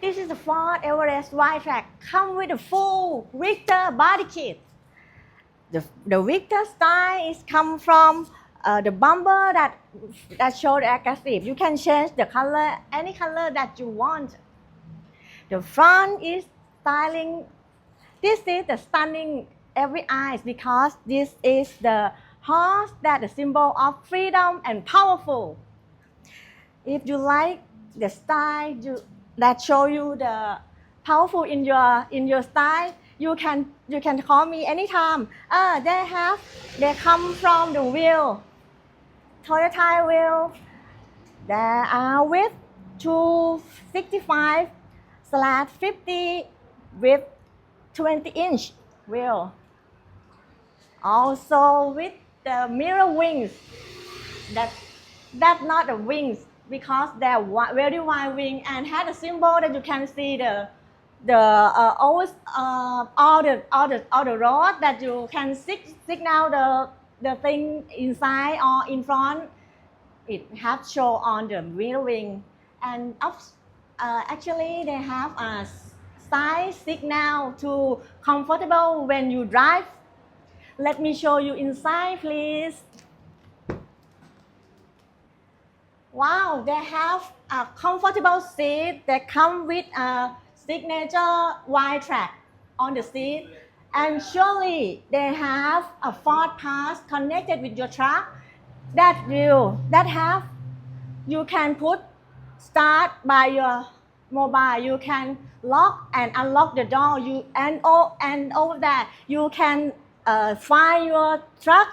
This is the Ford Everest Y-Track. Come with a full Victor body kit. The, the Victor style is come from uh, the bumper that that show the aggressive. You can change the color, any color that you want. The front is styling. This is the stunning every eyes because this is the horse that the symbol of freedom and powerful. If you like the style you, that show you the powerful in your in your style, you can you can call me anytime. Uh, they have they come from the wheel, Toyota wheel. They are with 265 slash 50 with 20 inch wheel. Also with the mirror wings. That that's not the wings because they're very wide wing and had a symbol that you can see the the uh, always uh, all the all the all the road that you can sig- signal the the thing inside or in front. It have show on the rear wing and up, uh, actually they have a side signal to comfortable when you drive. Let me show you inside, please. Wow, they have a comfortable seat. That come with a signature wide track on the seat. And surely they have a Ford Pass connected with your truck that will that have you can put start by your mobile. You can lock and unlock the door. You and all and over that. You can uh, find your truck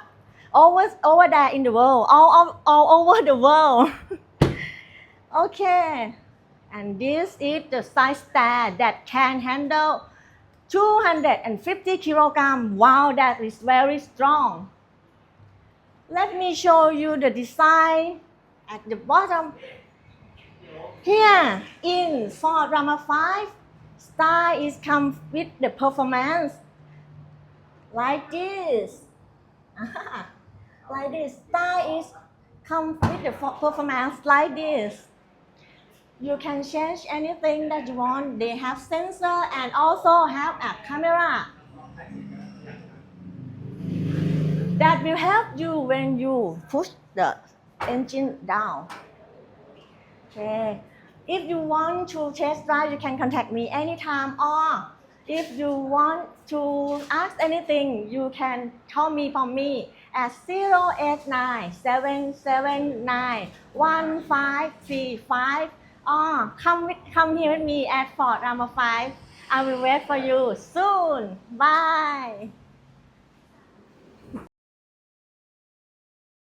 over over there in the world. All, all, all over the world. Okay. And this is the side stand that can handle 250 kilogram. Wow that is very strong. Let me show you the design at the bottom. Here in Ford Rama 5 style is come with the performance. Like this like this. Style is come with the performance like this. You can change anything that you want. They have sensor and also have a camera. That will help you when you push the engine down. Okay. If you want to test drive you can contact me anytime or if you want to ask anything you can call me from me at 0897791535 or come with, come here with me at Fort Rama 5 I will wait for you soon. Bye